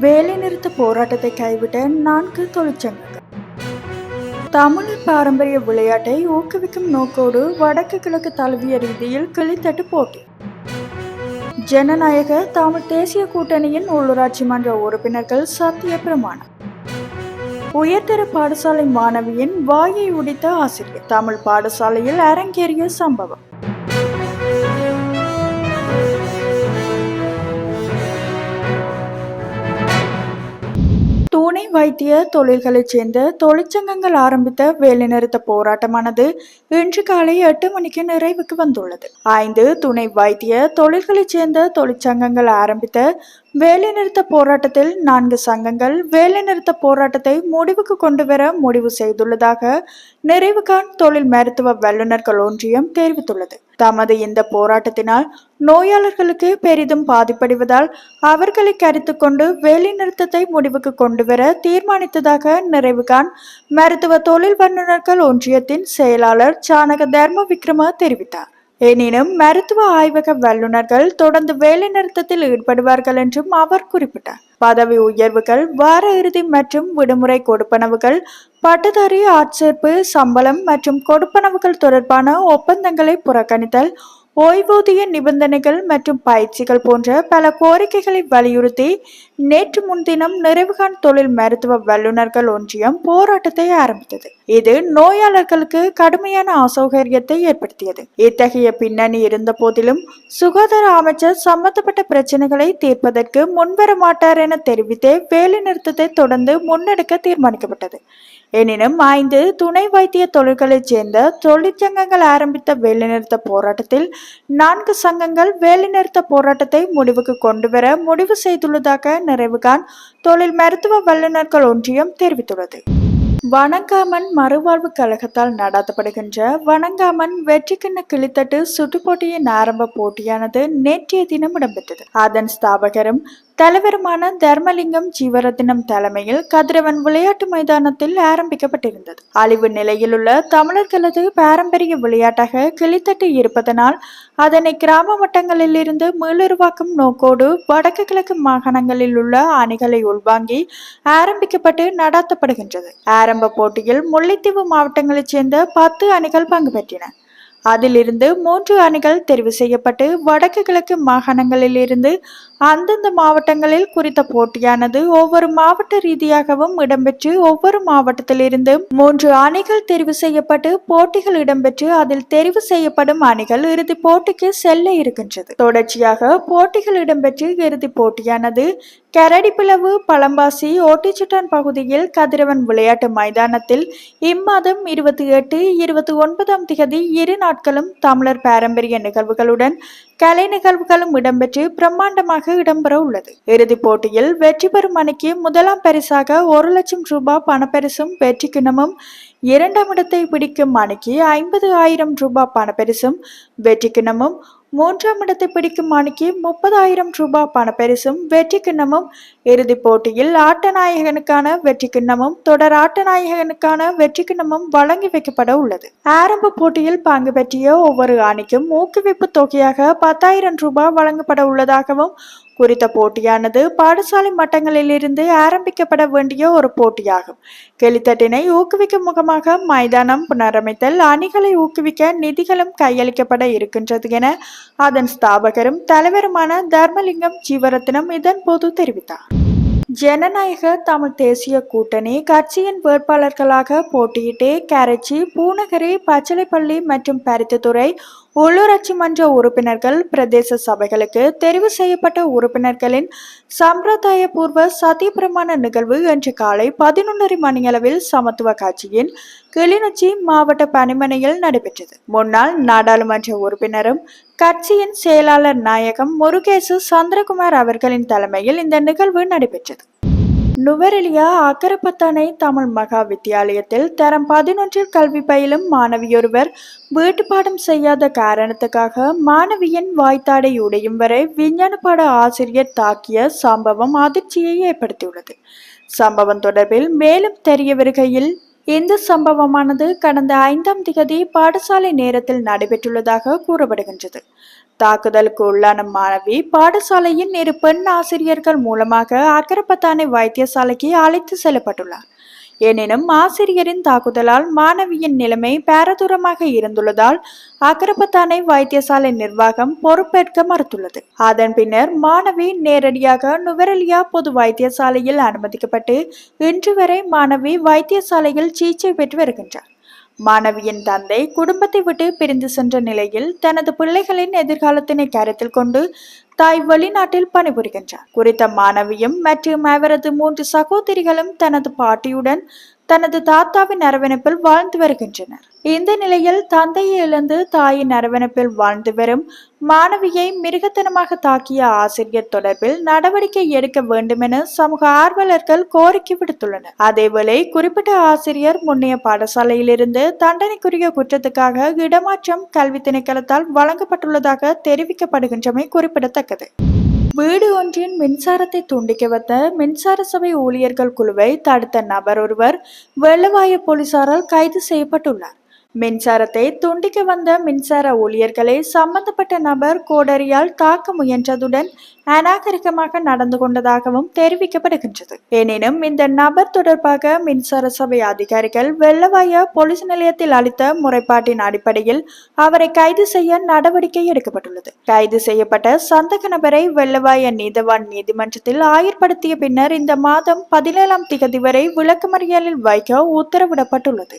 வேலைநிறுத்த போராட்டத்தை கைவிட்ட நான்கு தொழிற்சங்கங்கள். தமிழர் பாரம்பரிய விளையாட்டை ஊக்குவிக்கும் நோக்கோடு வடக்கு கிழக்கு தழுவிய ரீதியில் கிளித்தட்டு போட்டி. ஜனநாயக தமிழ் தேசிய கூட்டணியின் உள்ளூராட்சி மன்ற உறுப்பினர்கள் சத்திய பிரமாணம். உயர்தர பாடசாலை மாணவியின் வாயை உடித்த ஆசிரியர். தமிழ் பாடசாலையில் அரங்கேறிய சம்பவம். துணை வைத்திய தொழில்களைச் சேர்ந்த தொழிற்சங்கங்கள் ஆரம்பித்த வேலைநிறுத்த போராட்டமானது இன்று காலை எட்டு மணிக்கு நிறைவுக்கு வந்துள்ளது. ஐந்து துணை வைத்திய தொழில்களைச் சேர்ந்த தொழிற்சங்கங்கள் ஆரம்பித்த வேலைநிறுத்த போராட்டத்தில் நான்கு சங்கங்கள் வேலைநிறுத்த போராட்டத்தை முடிவுக்கு கொண்டு வர முடிவு செய்துள்ளதாக நிறைவுகான் தொழில் மருத்துவ வல்லுநர்கள் ஒன்றியம் தெரிவித்துள்ளது. தமது இந்த போராட்டத்தினால் நோயாளர்களுக்கு பெரிதும் பாதிப்படைவதால் அவர்களை கருத்து கொண்டு வேலைநிறுத்தத்தை முடிவுக்கு கொண்டு வர தீர்மானித்ததாக நிறைவுகான் மருத்துவ தொழில் வல்லுநர்கள் ஒன்றியத்தின் செயலாளர் சானக தர்ம விக்ரம தெரிவித்தார். எனினும் மருத்துவ ஆய்வக வல்லுநர்கள் தொடர்ந்து வேலை நிறுத்தத்தில் ஈடுபடுவார்கள் என்றும் அவர் குறிப்பிட்டார். பதவி உயர்வுகள் வார இறுதி மற்றும் விடுமுறை கொடுப்பனவுகள் பட்டதாரி ஆட்சேர்ப்பு சம்பளம் மற்றும் கொடுப்பனவுகள் தொடர்பான ஒப்பந்தங்களை புறக்கணித்தல் ஓய்வூதிய நிபந்தனைகள் மற்றும் பயிற்சிகள் போன்ற பல கோரிக்கைகளை வலியுறுத்தி நேற்று முன்தினம் நிறைவுகான் தொழில் மருத்துவ வல்லுநர்கள் ஒன்றியம் போராட்டத்தை ஆரம்பித்தது. இது நோயாளர்களுக்கு கடுமையான அசௌகரியத்தை ஏற்படுத்தியது. இத்தகைய பின்னணி இருந்த போதிலும் சுகாதார அமைச்சர் சம்பந்தப்பட்ட பிரச்சனைகளை தீர்ப்பதற்கு முன்வர மாட்டார் என தெரிவித்தே வேலை நிறுத்தத்தை தொடர்ந்து முன்னெடுக்க தீர்மானிக்கப்பட்டது. எனினும் ஐந்து துணை வைத்திய தொழில்களைச் சேர்ந்த தொழிற்சங்கங்கள் ஆரம்பித்த வேலைநிறுத்த போராட்டத்தில் நான்கு சங்கங்கள் வேலைநிறுத்த போராட்டத்தை முடிவுக்கு கொண்டு வர முடிவு செய்துள்ளதாக நிறைவுகான் தொழில் மருத்துவ வல்லுநர்கள் ஒன்றியம் தெரிவித்துள்ளது. வணங்காமன் மறுவாழ்வு கழகத்தால் நடத்தப்படுகின்ற வணங்காமன் வெற்றிக்கிண்ண கிளித்தட்டு சுட்டுப்போட்டியின் ஆரம்ப போட்டியானது நேற்றைய தினம் இடம்பெற்றது. அதன் ஸ்தாபகரும் தலைவருமான தர்மலிங்கம் ஜீவரத்தினம் தலைமையில் கதிரவன் விளையாட்டு மைதானத்தில் ஆரம்பிக்கப்பட்டிருந்தது. அழிவு நிலையில் உள்ள தமிழர்களது பாரம்பரிய விளையாட்டாக கிளித்தட்டு இருப்பதனால் அதனை கிராம வட்டங்களில் இருந்து மீளுருவாக்கும் நோக்கோடு வடக்கு கிழக்கு மாகாணங்களில் உள்ள அணிகளை உள்வாங்கி ஆரம்பிக்கப்பட்டு நடத்தப்படுகின்றது. ஆரம்ப போட்டியில் முல்லைத்தீவு மாவட்டங்களைச் சேர்ந்த பத்து அணிகள் பங்கு பெற்றின. அதிலிருந்து மூன்று அணிகள் தெரிவு செய்யப்பட்டு வடக்கு கிழக்கு மாகாணங்களில் இருந்து அந்தந்த மாவட்டங்களில் குறித்த போட்டியானது ஒவ்வொரு மாவட்ட ரீதியாகவும் இடம்பெற்று ஒவ்வொரு மாவட்டத்திலிருந்து மூன்று அணிகள் தெரிவு செய்யப்பட்டு போட்டிகள் இடம்பெற்று அதில் தெரிவு செய்யப்படும் அணிகள் இறுதி போட்டிக்கு செல்ல இருக்கின்றது. தொடர்ச்சியாக போட்டிகள் இடம்பெற்று இறுதிப் போட்டியானது கரடிப்பிளவு பழம்பாசி ஓட்டிச்சுட்டான் பகுதியில் கதிரவன் விளையாட்டு மைதானத்தில் இம்மாதம் இருபத்தி எட்டு இருபத்தி ஒன்பதாம் திகதி இரு நாட்களும் தமிழர் பாரம்பரிய நிகழ்வுகளுடன் கலை நிகழ்வுகளும் இடம்பெற்று பிரம்மாண்டமாக இடம்பெற உள்ளது. இறுதிப் போட்டியில் வெற்றி பெறும் அணிக்கு முதலாம் பரிசாக ஒரு லட்சம் ரூபாய் பணப்பரிசும் வெற்றி கிணமும் இரண்டாம் இடத்தை பிடிக்கும் அணிக்கு ஐம்பது ஆயிரம் ரூபாய் பணப்பரிசும் வெற்றி கிணமும் மூன்றாம் இடத்தை பிடிக்கும் அணிக்கு முப்பதாயிரம் ரூபாய் பணப்பரிசும் வெற்றி கிண்ணமும். இறுதிப் போட்டியில் ஆட்டநாயகனுக்கான வெற்றி கிண்ணமும் தொடர் ஆட்டநாயகனுக்கான வெற்றி கிண்ணமும் வழங்கி வைக்கப்பட உள்ளது. ஆரம்ப போட்டியில் பங்கு பெற்றிய ஒவ்வொரு அணிக்கும் ஊக்குவிப்பு தொகையாக பத்தாயிரம் ரூபாய் வழங்கப்பட உள்ளதாகவும் குறித்த போட்டியானது பாடசாலை மட்டங்களிலிருந்து ஆரம்பிக்கப்பட வேண்டிய ஒரு போட்டியாகும். கெளித்தட்டினை ஊக்குவிக்கும் முகமாக மைதானம் புனரமைத்தல் அணிகளை ஊக்குவிக்க நிதிகளும் கையளிக்கப்பட இருக்கின்றது என அதன் ஸ்தாபகரும் தலைவருமான தர்மலிங்கம் ஜீவரத்னம் இதன் போது தெரிவித்தார். ஜனநாயக தமிழ் தேசிய கூட்டணி கட்சியின் வேட்பாளர்களாக போட்டியிட்டு கரைச்சி பூநகரி பச்சளைப்பள்ளி மற்றும் பருத்தித்துறை உள்ளூராட்சி மன்ற உறுப்பினர்கள் பிரதேச சபைகளுக்கு தெரிவு செய்யப்பட்ட உறுப்பினர்களின் சம்பிரதாயபூர்வ சத்தியப்பிரமாண நிகழ்வு இன்று காலை பதினொன்றரை மணியளவில் சமத்துவ கட்சியின் கிளிநொச்சி மாவட்ட பணிமனையில் நடைபெற்றது. முன்னாள் நாடாளுமன்ற உறுப்பினரும் கட்சியின் செயலாளர் நாயகம் முருகேசு சந்திரகுமார் அவர்களின் தலைமையில் இந்த நிகழ்வு நடைபெற்றது. நுவரெலியா அக்கரப்பத்தானை தமிழ் மகா வித்தியாலயத்தில் தரம் பதினொன்றில் கல்வி பயிலும் மாணவியொருவர் வீட்டுப்பாடம் செய்யாத காரணத்துக்காக மாணவியின் வாய்த்தாடை உடையும் வரை விஞ்ஞான பாட ஆசிரியர் தாக்கிய சம்பவம் அதிர்ச்சியை ஏற்படுத்தியுள்ளது. சம்பவம் தொடர்பில் மேலும் தெரிய வருகையில் இந்த சம்பவமானது கடந்த ஐந்தாம் திகதி பாடசாலை நேரத்தில் நடைபெற்றுள்ளதாக கூறப்படுகின்றது. தாக்குதலுக்கு உள்ளான மாணவி பாடசாலையின் இரு பெண் ஆசிரியர்கள் மூலமாக அக்கரப்பத்தானை வைத்தியசாலைக்கு அழைத்து செல்லப்பட்டுள்ளார். எனினும் ஆசிரியரின் தாக்குதலால் மாணவியின் நிலைமை பேரதூரமாக இருந்துள்ளதால் அக்கரப்பத்தானை வைத்தியசாலை நிர்வாகம் பொறுப்பேற்க மறுத்துள்ளது. அதன் பின்னர் மாணவி நேரடியாக நுவரெலியா பொது வைத்தியசாலையில் அனுமதிக்கப்பட்டு இன்று வரை மாணவி வைத்தியசாலையில் சிகிச்சை பெற்று வருகின்றார். மாணவியின் தந்தை குடும்பத்தை விட்டு பிரிந்து சென்ற நிலையில் தனது பிள்ளைகளின் எதிர்காலத்தினை கருத்தில் கொண்டு தாய் வெளிநாட்டில் பணிபுரிகின்றார். குறித்த மாணவியும் மற்றும் அவரது மூன்று சகோதரிகளும் தனது பாட்டியுடன் தனது தாத்தாவின் அரவணைப்பில் வாழ்ந்து வருகின்றனர். இந்த நிலையில் தந்தையை இழந்து தாயின் அரவணைப்பில் வாழ்ந்து வரும் மாணவியை மிருகத்தனமாக தாக்கிய ஆசிரியர் தொடர்பில் நடவடிக்கை எடுக்க வேண்டுமென சமூக ஆர்வலர்கள் கோரிக்கை விடுத்துள்ளனர். அதேவேளை குறிப்பிட்ட ஆசிரியர் முன்னைய பாடசாலையிலிருந்து தண்டனைக்குரிய குற்றத்துக்காக இடமாற்றம் கல்வி திணைக்களத்தால் வழங்கப்பட்டுள்ளதாக தெரிவிக்கப்படுகின்றமை குறிப்பிடத்தக்கது. வீடு ஒன்றின் மின்சாரத்தை துண்டிக்க வைத்த மின்சார சபை ஊழியர்கள் குழுவை தடுத்த நபர் ஒருவர் வெள்ளவாய போலீசாரால் கைது செய்யப்பட்டுள்ளார். மின்சாரத்தை துண்டிக்க வந்த மின்சார ஊழியர்களை சம்பந்தப்பட்ட நபர் கோடரியால் தாக்க முயன்றதுடன் அநாகரிகமாக நடந்து கொண்டதாகவும் தெரிவிக்கப்படுகின்றது. எனினும் இந்த நபர் தொடர்பாக மின்சார சபை அதிகாரிகள் வெள்ளவாய போலீஸ் நிலையத்தில் அளித்த முறைப்பாட்டின் அடிப்படையில் அவரை கைது செய்ய நடவடிக்கை எடுக்கப்பட்டுள்ளது. கைது செய்யப்பட்ட சந்தக நபரை வெள்ளவாய நீதவான் நீதிமன்றத்தில் ஆயர்படுத்திய பின்னர் இந்த மாதம் பதினேழாம் திகதி வரை விளக்கமறியலில் வைக்க உத்தரவிடப்பட்டுள்ளது.